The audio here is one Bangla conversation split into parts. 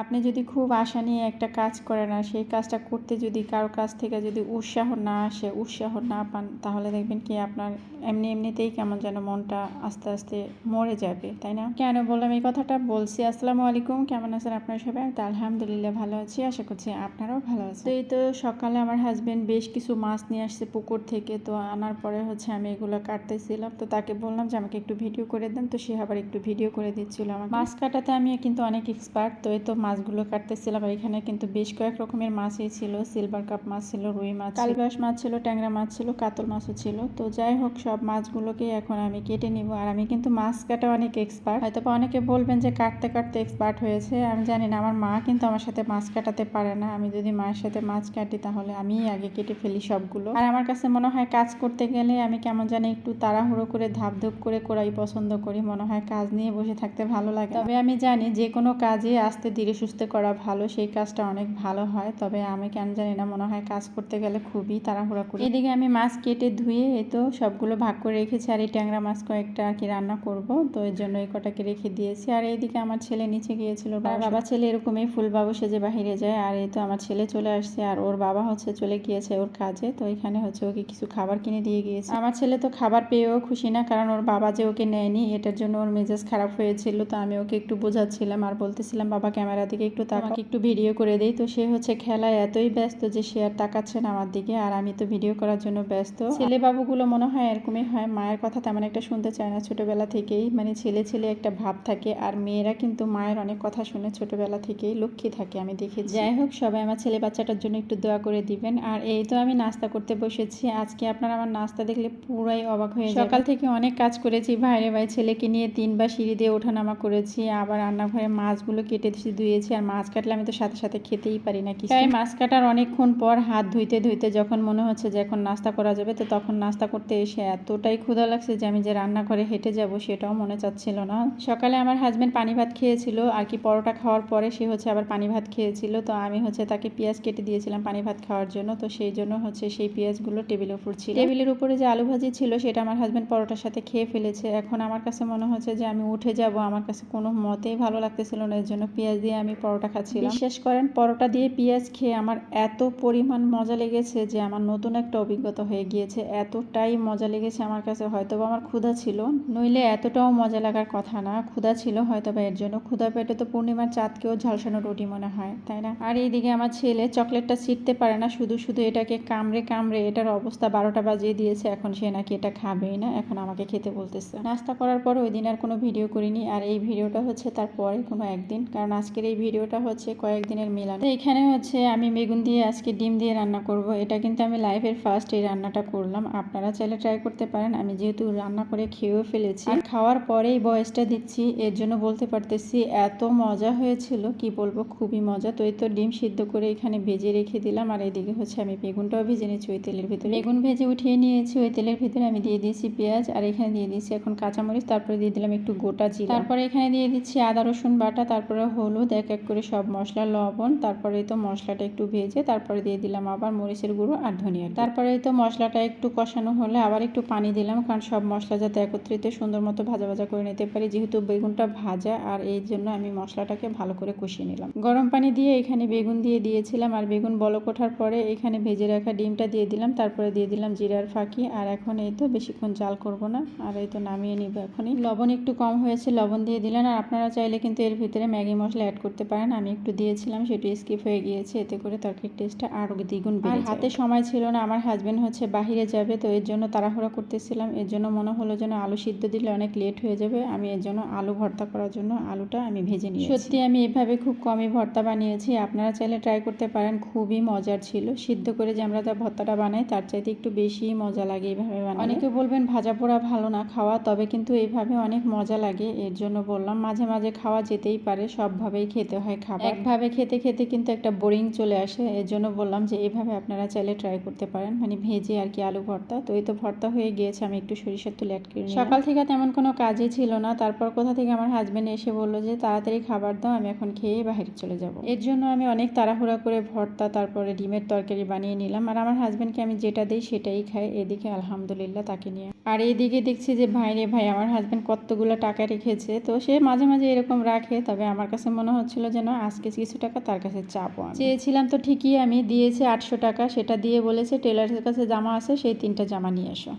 আপনি যদি খুব আশা নিয়ে একটা কাজ করেন আর সেই কাজটা করতে যদি কারও কাছ থেকে যদি উৎসাহ না আসে, উৎসাহ না পান, তাহলে দেখবেন কি আপনার এমনি এমনিতেই কেমন যেন মনটা আস্তে আস্তে মরে যাবে, তাই না? কেন বললাম এই কথাটা? বলছি, আসসালামু আলাইকুম, কেমন আছেন আপনার সবাই? তো আলহামদুলিল্লাহ ভালো আছি, আশা করছি আপনারাও ভালো আছেন। তো এই তো সকালে আমার হাজবেন্ড বেশ কিছু মাছ নিয়ে আসছে পুকুর থেকে, তো আনার পরে হচ্ছে আমি এগুলো কাটতেছিলাম, তো তাকে বললাম যে আমাকে একটু ভিডিও করে দেন, তো সে আবার একটু ভিডিও করে দিচ্ছিল আমার মাছ কাটাতে আমি কিন্তু অনেক এক্সপার্ট তো এই তো মাছগুলো কাটতেছিলাম এখানে কিন্তু বেশ কয়েক রকমের মাছই ছিল। সিলভার কাপ মাছ ছিল, রুই মাছ কালবাস মাছ ছিল, ট্যাংরা মাছ ছিল, কাতল মাছও ছিল। তো যাই হোক, সব মাছগুলোকে এখন আমি কেটে নিব। আর আমি কিন্তু মাছ কাটা অনেক এক্সপার্ট হয়তো অনেকে বলবেন যে কাটতে কাটতে এক্সপার্ট হয়েছে। আমি জানি না, আমার মা কিন্তু আমার সাথে মাছ কাটাতে পারে না। আমি যদি মায়ের সাথে মাছ কাটি, তাহলে আমি আগে কেটে ফেলি সবগুলো। আর আমার কাছে মনে হয় কাজ করতে গেলে আমি কেমন জানি একটু তাড়াহুড়ো করে ধাপ ধুপ করে করাই পছন্দ করি। মনে হয় কাজ নিয়ে বসে থাকতে ভালো লাগে তবে আমি জানি যে কোনো কাজে আসতে ধীরে সুস্থে করা ভালো সেই কাজটা অনেক ভালো হয়। তবে আমি কেন জানি না মনে হয় কাজ করতে গেলে খুবই তাড়াহুড়া করি। এদিকে আমি মাছ কেটে ধুয়ে এই তো সবগুলো ভাগ করে রেখেছি আর এই ট্যাংরা মাছ কয়েকটা আর কি রান্না করব। তো এর জন্য এই কটাকে রেখে দিয়েছি। আর এইদিকে আমার ছেলে নিচে গিয়েছিল বাবা ছেলে এরকমই ফুল বাবু সেজে বাহিরে যায়। আর এই তো আমার ছেলে চলে আসছে আর ওর বাবা হচ্ছে চলে গিয়েছে ওর কাজে। তো এখানে হচ্ছে ওকে কিছু খাবার কিনে দিয়ে গিয়েছে। আমার ছেলে তো খাবার পেয়েও খুশি না কারণ ওর বাবা যে ওকে নেয়নি এটার জন্য ওর মেজাজ খারাপ হয়েছিল। তো আমি ওকে একটু বোঝাচ্ছিলাম আর বলতেছিলাম বাবা ক্যামেরা দিকে একটু তাকাকে একটু ভিডিও করে দেই। তো সে হচ্ছে খেলায় এতই ব্যস্ত যে সে আর তাকাচ্ছে না আমার দিকে। আর আমি তো ভিডিও করার জন্য ব্যস্ত। ছেলে বাবুগুলো মনে হয় এরকমই হয়। মায়ের কথা তেমন একটা শুনতে চায় না ছোটবেলা থেকেই। মানে ছেলে ছেলে একটা ভাব থাকে। আর মেয়েরা কিন্তু মায়ের অনেক কথা শুনে ছোটবেলা থেকেই লক্ষ্মী থাকে আমি দেখেছি। যাই হোক সবাই আমার ছেলে বাচ্চাটার জন্য একটু দোয়া করে দিবেন। আর এই তো আমি নাস্তা করতে বসেছি। আজকে আপনারা আমার নাস্তা দেখলে পুরাই অবাক হয়ে সকাল থেকে অনেক কাজ করেছি। ভাইরে ভাই ছেলেকে নিয়ে তিনবার সিঁড়ি দিয়ে ওঠানামা করেছি। আবার রান্নাঘরে মাছগুলো কেটে ধুয়েছি আর মাছ কাটলে আমি তো সাথে সাথে খেতেই পারি না কি তাই মাছ কাটার অনেকক্ষণ পর হাত ধুইতে ধুইতে যখন মনে হচ্ছে যে এখন নাস্তা করা যাবে তো তখন নাস্তা করতে এসে এতটাই ক্ষুধা লাগছে যে আমি যে রান্নাঘরে হেঁটে যাব সেটাও মনে চাচ্ছিল না। সকালে আমার হাজব্যান্ড পানি ভাত খেয়েছিল আর কি পরোটা খাওয়ার পরে সে হচ্ছে আবার পানি ভাত খেয়েছিল তো আমি হচ্ছে তাকে পেঁয়াজ কেটে দিয়েছিলাম পানি ভাত খাওয়ার জন্য তো সেই জন্য হচ্ছে সেই পেঁয়াজগুলো টেবিলের উপর ছিল টেবিলের উপরে যে আলু ভাজি ছিল সেটা আমার হাজব্যান্ড পরোটার সাথে খেয়ে ফেলেছে। এখন আমার কাছে মনে হচ্ছে যে আমি উঠে যাব আমার কাছে কোনো মতেই ভালো লাগতেছিল না এর জন্য পেঁয়াজ দিয়ে আমি পরোটা খাচ্ছিলাম। বিশ্বাস করেন, পরোটা দিয়ে পেঁয়াজ খেয়ে আমার এত পরিমাণ মজা লেগেছে যে আমার নতুন একটা অভিজ্ঞতা হয়ে গিয়েছে। এতটাই মজা লেগেছে আমার কাছে হয়তো আমার ক্ষুধা ছিল। নইলে এতটাও মজা লাগার কথা না, ক্ষুধা ছিল হয়তো বা এর জন্য। ক্ষুধা পেটে তো পূর্ণিমার চাঁদকেও ঝালসানো রুটি মনে হয়, তাই না? আর এইদিকে আমার ছেলে চকলেটটা ছিটতে পারে না, শুধু শুধু এটাকে কামড়ে কামড়ে এটার অবস্থা বারোটা বাজিয়ে দিয়েছে, এখন সে নাকি এটা খাবেই না, এখন আমাকে খেতে বলতেছে। নাস্তা করার পর ওই দিন আর কোনো ভিডিও করিনি, আর এই ভিডিওটা হচ্ছে তারপরে কোনো একদিন, কারণ আজকের এই ভিডিওটা হচ্ছে কয়েকদিনের মিলান। এখানে হচ্ছে আমি বেগুন দিয়ে আজকে ডিম দিয়ে রান্না করব। এটা কিন্তু আমি লাইফের ফার্স্ট এই রান্নাটা করলাম। আপনারা চাইলে ট্রাই করতে পারেন। আমি যেহেতু রান্না করে খেয়েও ফেলেছি। খাওয়ার পরেই বয়সটা দিচ্ছি। এর জন্য বলতে পারতেছি এত মজা হয়েছিল। কি বলব? খুবই মজা। তো এই তো ডিম সিদ্ধ করে এখানে ভেজে রেখে দিলাম। আর এদিকে হচ্ছে আমি বেগুনটাও ভেজে নিয়েছি ওই তেলের ভিতরে। বেগুন ভেজে উঠিয়ে নিয়েছি ওই তেলের ভিতরে। আমি দিয়ে দিয়েছি পেঁয়াজ। আর এখানে দিয়ে দিয়েছি এখন কাঁচামরিচ। তারপরে দিয়ে দিলাম একটু গোটা জিরা। তারপরে এখানে দিয়ে দিচ্ছি আদা, রসুন বাটা। তারপরে হলুদ এক এক করে সব মশলা, লবণ, তারপরে তো মশলাটা একটু ভেজে তারপরে দিয়ে দিলাম আবার মরিচের গুঁড়ো আর ধনিয়া তারপরে তো মশলাটা একটু কষানো হলে আবার একটু পানি দিলাম কারণ সব মশলা যাতে একত্রিত সুন্দর মতো ভাজা ভাজা করে নিতে পারি। যেহেতু বেগুনটা ভাজা আর এই জন্য আমি মশলাটাকে ভালো করে কষিয়ে নিলাম। গরম পানি দিয়ে এখানে বেগুন দিয়ে দিয়েছিলাম আর বেগুন বলক ওঠার পরে এখানে ভেজে রাখা ডিমটা দিয়ে দিলাম। তারপরে দিয়ে দিলাম জিরার ফাঁকি আর এখন এই তো বেশিক্ষণ জাল করব না আর এই তো নামিয়ে নিব এখনই। লবণ একটু কম হয়েছে, লবণ দিয়ে দিলেন। আর আপনারা চাইলে কিন্তু এর ভিতরে ম্যাগি মশলা অ্যাড করতে পারেন। আমি একটু দিয়েছিলাম সেটি স্কিপ হয়ে গিয়েছে। এতে করে তরকারির টেস্টটা আরও দ্বিগুণ আর হাতে সময় ছিল না আমার হাজব্যান্ড হচ্ছে বাহিরে যাবে তো এর জন্য তাড়াহুড়া করতেছিলাম। এর জন্য মনে হলো যেন আলু সিদ্ধ দিলে অনেক লেট হয়ে যাবে। আমি এর জন্য আলু ভর্তা করার জন্য আলুটা আমি ভেজে নিই সত্যি আমি এভাবে খুব কমই ভর্তা বানিয়েছি। আপনারা চাইলে ট্রাই করতে পারেন খুবই মজার ছিল। সিদ্ধ করে যে আমরা তার ভর্তাটা বানাই তার চাইতে একটু বেশি মজা লাগে এইভাবে বানাই অনেকে বলবেন ভাজা পোড়া ভালো না খাওয়া তবে কিন্তু এইভাবে অনেক মজা লাগে। এর জন্য বললাম মাঝে মাঝে খাওয়া যেতেই পারে সবভাবেই খেতে হয় খাবার। একভাবে খেতে খেতে কিন্তু একটা বোরিং চলে আসে। এর জন্য বললাম যে এইভাবে আপনারা চাইলে ট্রাই করতে পারেন। মানে ভেজে আর কি আলু ভর্তা। তো এই তো ভর্তা হয়ে গিয়েছে আমি একটু সরিষার তুলে অ্যাড করে সকাল থেকে তেমন কোনো কাজই ছিল না। তারপর কোথা থেকে আমার হাজব্যান্ড এসে বলল যে তাড়াতাড়ি খাবার দাও আমি এখন খেয়ে বাইরে চলে যাব। এর জন্য আমি অনেক তাড়াহুড়া করে ভর্তা তারপরে ডিমের তরকারি বানিয়ে নিলাম। আর আমার হাজব্যান্ডকে আমি যেটা দিই সেটাই খাই। এদিকে আলহামদুলিল্লাহ তাকে নিয়ে। আর এইদিকে দেখছি যে ভাই রে ভাই আমার হাজব্যান্ড কতগুলো টাকা রেখেছে? তো সে মাঝে মাঝে এরকম রাখে। তবে আমার কাছে মনে হচ্ছে হচ্ছিল যেন আজকে কিছু টাকা তার কাছে চাপো চেয়েছিলাম তো ঠিকই, আমি দিয়েছে আটশো টাকা, সেটা দিয়ে বলেছে, টেলারের কাছে জামা আছে, সেই তিনটা জামা নিয়ে এসো।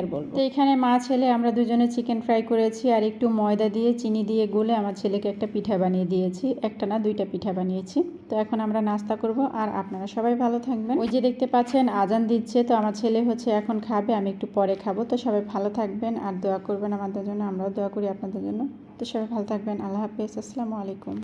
আর বলব? তো এখানে মা ছেলে, আমরা দুজনে চিকেন ফ্রাই করেছি, আর একটু ময়দা দিয়ে, চিনি দিয়ে গুলে আমার ছেলেকে একটা পিঠা বানিয়ে দিয়েছি, একটা না দুইটা পিঠা বানিয়েছি। তো এখন আমরা নাস্তা করব, আর আপনারা সবাই ভালো থাকবেন। ওই যে দেখতে পাচ্ছেন, আজান দিচ্ছে, তো আমার ছেলে হচ্ছে এখন খাবে, আমি একটু পরে খাব, তো সবাই ভালো থাকবেন, আর দোয়া করবেন আমাদের জন্য, আমরাও দোয়া করি আপনাদের জন্য। তো সবাই ভালো থাকবেন, আল্লাহ হাফিজ, আসসালামু আলাইকুম।